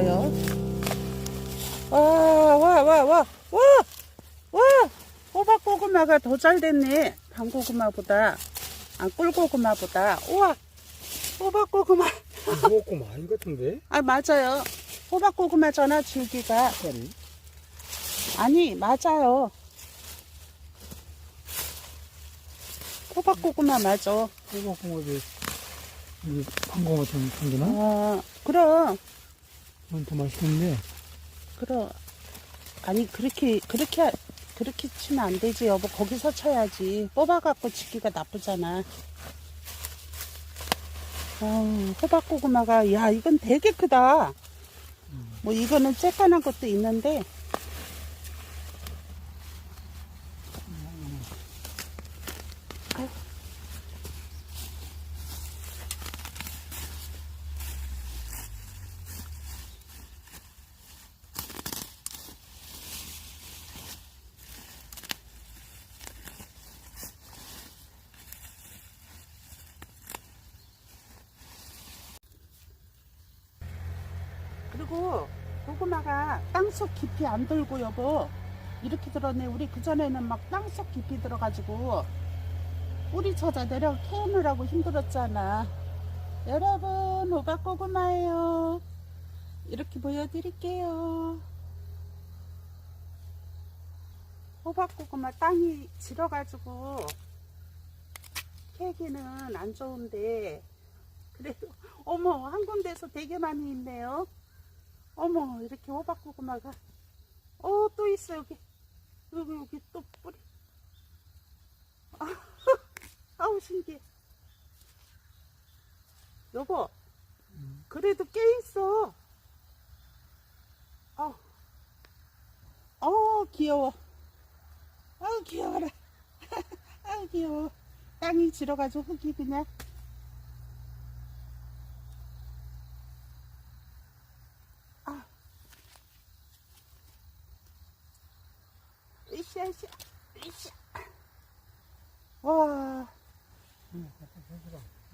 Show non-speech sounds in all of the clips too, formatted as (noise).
있어요. 와, 와, 와, 와, 와, 와! 호박 고구마가 더 잘 됐네. 밤고구마보다. 아, 꿀고구마보다. 우와! 호박 고구마. 호박고구마 아닌 것 같은데? 아, 맞아요. 호박 고구마잖아, 줄기가. 아니, 맞아요. 호박 고구마 맞아. 호박고구마도 이게, 고구마처럼 생기나? 아, 그럼. 그건 더 맛있겠는데. 그럼. 아니, 그렇게, 그렇게, 하- 그렇게 치면 안 되지, 여보. 거기서 쳐야지. 뽑아갖고 치기가 나쁘잖아. 아우, 호박고구마가, 야, 이건 되게 크다. 뭐, 이거는 쬐깐한 것도 있는데. 그리고 고구마가 땅속 깊이 안 들고 여보. 이렇게 들었네. 우리 그전에는 막 땅속 깊이 들어가지고 뿌리 찾아 내려 캐느라고 힘들었잖아. 여러분 호박고구마예요. 이렇게 보여드릴게요. 호박고구마 땅이 질어가지고 캐기는 안 좋은데 그래도 어머 한 군데서 되게 많이 있네요 어머 이렇게 호박고구마가 어 또 있어 여기. 여기 여기 또 뿌리. 아, (laughs) 아우 신기해. 여보 그래도 꽤 있어. 어, 어 귀여워. 아우 귀여워라. (laughs) 아우 귀여워. 땅이 질어가지고 흙이 그냥 아. 으쌰, 으쌰, 으쌰. 와.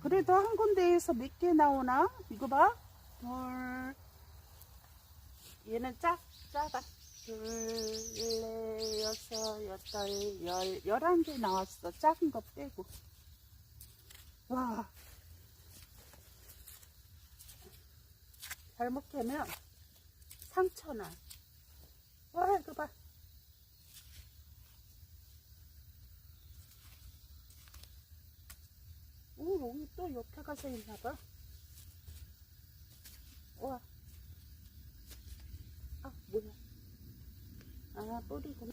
그래도 한 군데에서 몇 개 나오나? 이거 봐. 둘. 얘는 작, 작아. 둘, 넷, 여섯, 여덟, 열, 열한 개 나왔어. 작은 거 빼고. 와. 잘못 캐면 상처나. 와, 이거 봐. 오, 여기 또 옆에 가서 있나 봐. 와. 아, 뭐야. 아, 뿌리구나.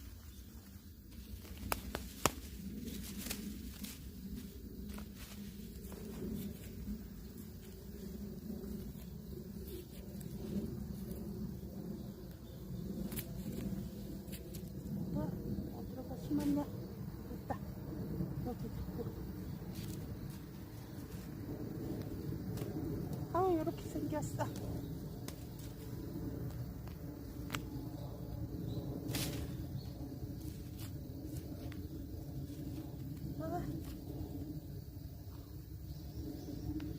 와, 어디로 가 심었냐? 있다. 여기 있고. 아우 이렇게 생겼어. 아.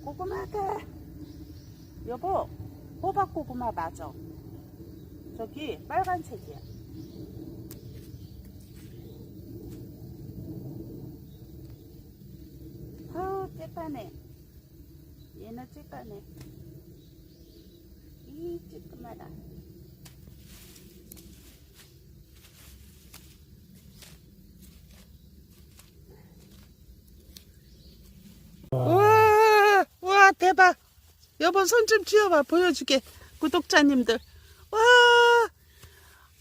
고구마가 여보 호박 고구마 맞아. 저기 빨간색이야. 아우 쬐까네. 얘는 쬐까네. 이 쬐끄마라. 와, 와 대박. 여보 손 좀 쥐어봐 보여줄게 구독자님들. 와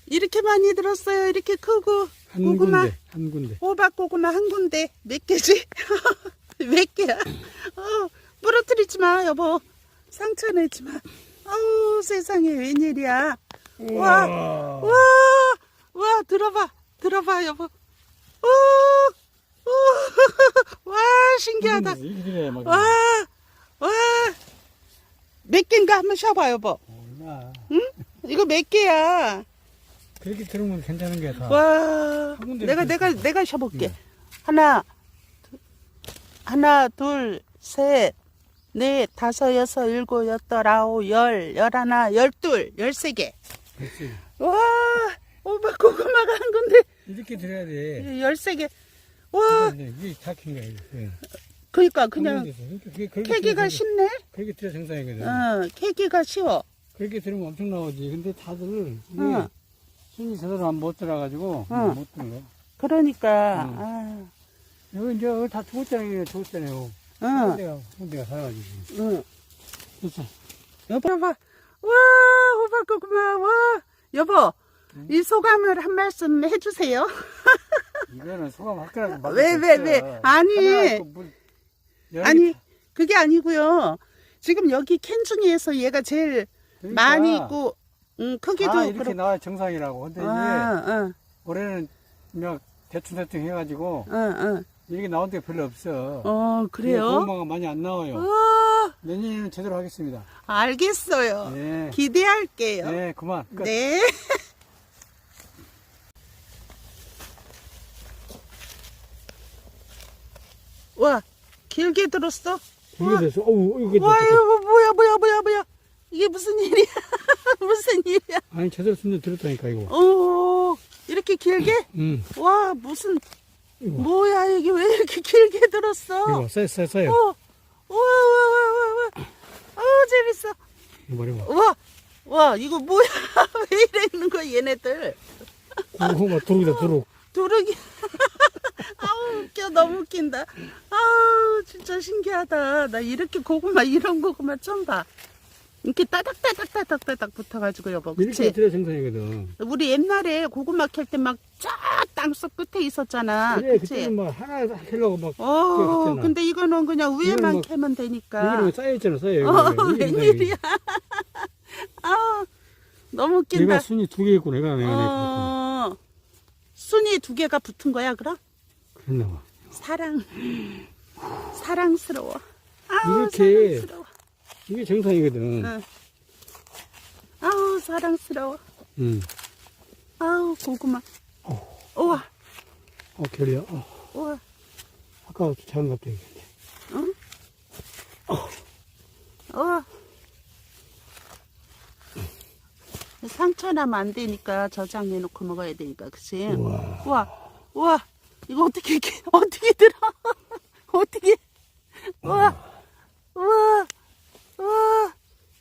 이렇게 많이 들었어요. 이렇게 크고 한 고구마. 군데, 한 군데. 호박 고구마 한 군데 몇 개지? (laughs) 몇 개야? 어, 부러뜨리지 마, 여보. 상처 내지 마. 아우, 세상에 웬일이야. 와, 와, 와, 들어봐, 들어봐, 여보. 오, 오, (laughs) 와, 신기하다. 와. 한번 쉬어봐, 여보. 몰라. 이거 몇 개야? 그렇게 들으면 괜찮은 게 다. 와, 한 군데 내가 이렇게 내가 내가 쉬어볼게. 하나, 둘, 하나, 둘, 셋, 넷, 다섯, 여섯, 일곱, 여덟, 아홉, 열, 열하나, 열둘, 열세 개. 그렇지. 와, 오빠 고구마가 한 군데 이렇게 들어야 돼. 열세 개. 와, 근데 이게 잡힌 거야, 이게. 그러니까 그냥. 그러니까 캐기가 쉽네. 그렇게 들어 정상이거든. 어, 캐기가 쉬워. 그렇게 들으면 엄청 나오지. 근데 다들 어. 순위 제대로 안못 들어가지고 어. 못 거야. 그러니까, 응. 아, 여기 이제 다 죽었잖아요. 죽었잖아요. 응, 혼대가 혼대가 살아가지고. 응. 그렇죠. 여보, 봐. 와, 호박 고구마, 와. 여보, 이 소감을 한 말씀 해주세요. (laughs) 이거는 소감 확실하게 왜, 왜, 왜? 아니. 아니, 그게 아니고요. 지금 여기 캔 중에서 얘가 제일 많이 있고, 음, 크기도 다 이렇게 그렇고. 나와 정상이라고. 근데 이제 아, 올해는 그냥 대충 대충 해가지고 어, 어, 어. 이렇게 나온 데가 별로 없어. 어, 그래요? 고구마가 많이 안 나와요. 어, 내년에는 제대로 하겠습니다. 알겠어요. 네. 기대할게요. 네, 그만. 끝. 네. (laughs) 와, 길게 들었어? 이게 됐어. 어우, 이거 와. 이거 뭐야, 뭐야, 뭐야, 뭐야. 이게 무슨 일이야? 무슨 일이야? 아니, 제대로 순대 들었다니까, 이거. 오, 이렇게 길게? 응. 와, 무슨, 이거. 뭐야, 이게 왜 이렇게 길게 들었어? 이거, 싸요, 싸요. 어, 와, 와, 와, 와, 와. 어, 재밌어. 이거 말해봐. 와, 와, 이거 뭐야? 왜 이래 있는 거야, 얘네들? 고구마 두르기다, 두르. 도르기. (laughs) 아우, 웃겨. 너무 웃긴다. 아우, 진짜 신기하다. 나 이렇게 고구마, (laughs) 이런 고구마 처음 봐. 이렇게 따닥따닥따닥따닥 붙어가지고, 여보. 그치? 들어 정상이거든. 우리 옛날에 고구마 캘 때 막 쫙 땅속 끝에 있었잖아. 그래, 그치? 그때는 막 하나 하려고 막, 어, 그랬잖아. 근데 이거는 그냥 위에만 막- 캐면 되니까. 여기는 쌓여있잖아, 쌓여. 어, 웬일이야. (laughs) 아, 너무 웃긴다. 내가 순위 두개 있고, 내가, 내가, 내가. 어, 순이 두 개가 붙은 거야, 그럼? 그랬나 봐. 사랑, 사랑스러워. 아우, 이렇게- 사랑스러워. 이게 정상이거든. 응. 아우, 사랑스러워. 응. 아우, 고구마. 우와, 어, 결이야. 어, 우와. 아까 작은 것도 이게. 우와. 상처 나면 안 되니까 저장해 놓고 먹어야 되니까, 그치? 우와. 우와, 우와. 이거 어떻게, 이렇게, (laughs) 어떻게 들어? (laughs) 어떻게. 우와, 우와, 우와.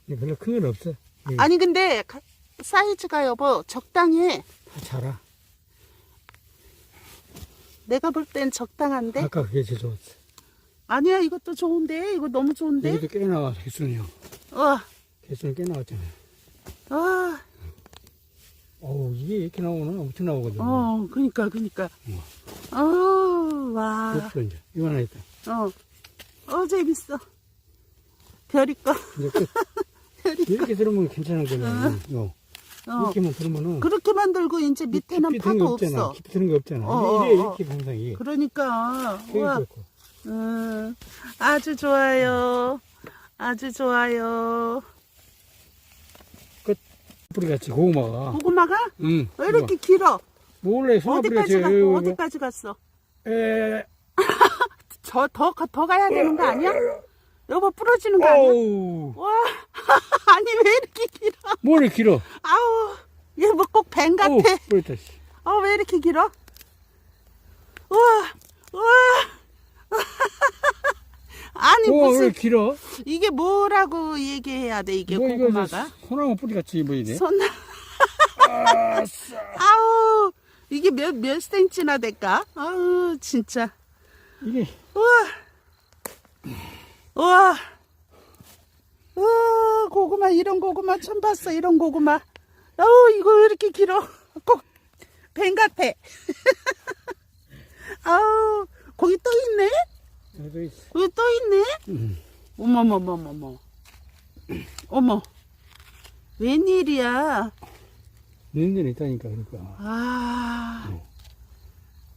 이게 별로 큰 건 없어. 이게 아니, 근데, 가- 사이즈가 여보, 적당해. 다 자라. 내가 볼 땐 적당한데? 아까 그게 제일 좋았어. 아니야, 이것도 좋은데? 이거 너무 좋은데? 여기도 꽤 나와, 개수는요. 와, 개수는 꽤 나왔잖아요. 와, 어우, 이게 이렇게 나오구나. 엄청 나오거든. 어, 그니까, 그니까. 어, 와, 없어, 이제. 이거 하나 있다. 어, 어, 재밌어. 별이 거. 이제 끝. 이렇게 들으면 괜찮은 거네. 이거. 어. 이렇게만 들으면은. 그렇게 만 들고, 이제 밑에는 파도 없잖아. 없어. 깊이 드는 거 없잖아. 어, 이래, 어, 이렇게 정상이. 그러니까, 와, 좋고. 음, 아주 좋아요. 아주 좋아요. 뿌리 같이 고구마가. 고구마가 응. 왜 이렇게 길어? 몰래 어디까지 가? 어디까지 갔어? 에, (laughs) 저 더 더 가야 되는 거 아니야? 여보 부러지는 거 아니야? 어우. 와, (laughs) 아니 왜 이렇게 길어? 머리 길어. 아우, 얘 뭐 꼭 뱀 같아. 어우, 뿌렸다, 씨. 어, 왜 이렇게 길어? 우와, 우와. (laughs) 아니 어, 왜 무슨 길어? 이게 뭐라고 얘기해야 돼 이게 뭐 고구마가? 소나무 뿌리 같이 뭐 이래? 손. 아우 이게 몇 몇 센치나 될까? 아우 진짜. 이게 우와. 우와. 우와, 고구마, 이런 고구마 처음 봤어, 이런 고구마. 어우, 이거 왜 이렇게 길어? 꼭, 뱀 같아. (laughs) 아우, 거기 또 있네? 거기 또 있네? 응. 어머머머머머. 어머. 웬일이야? 있는 데는 있다니까 그러니까. 아,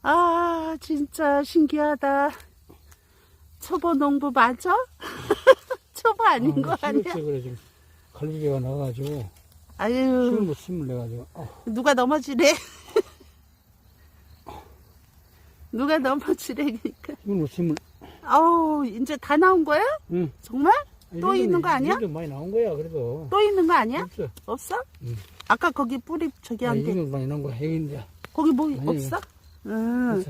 아, 진짜 신기하다. 초보 농부 맞아? (laughs) 초보 아닌 거 아니야? 그래 지금 갈비가 나가지고 아유, 못 심을 내가지고. 어, 누가 넘어지래? (laughs) 누가 넘어지래, 그니까. 심을 못 심을. 아우, 이제 다 나온 거야? 응. 정말? 아니, 또 있는 거 아니야? 많이 나온 거야 그래도. 또 있는 거 아니야? 없어. 없어? 응. 아까 거기 뿌리 저기 아, 한 데. 이거 많이 나온 거야 여기인데. 거기 뭐 아니, 없어? 응.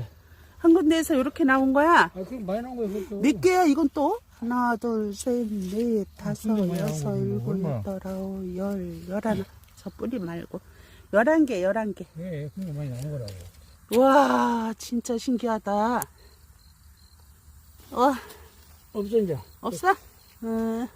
한 군데에서 이렇게 나온 거야. 아, 그럼 많이 나온 거야, 그것도. 몇 개야 이건 또? 하나, 둘, 셋, 넷, 다섯, 진짜 많이 여섯, 일곱, 얼마나. 여덟, 아홉, 열, 열하나. 저 뿌리 말고. 열한 개, 열한 개. 예, 그런 거 많이 나온 거라고. 와, 진짜 신기하다. 와, 없어, 이제. 없어? 응.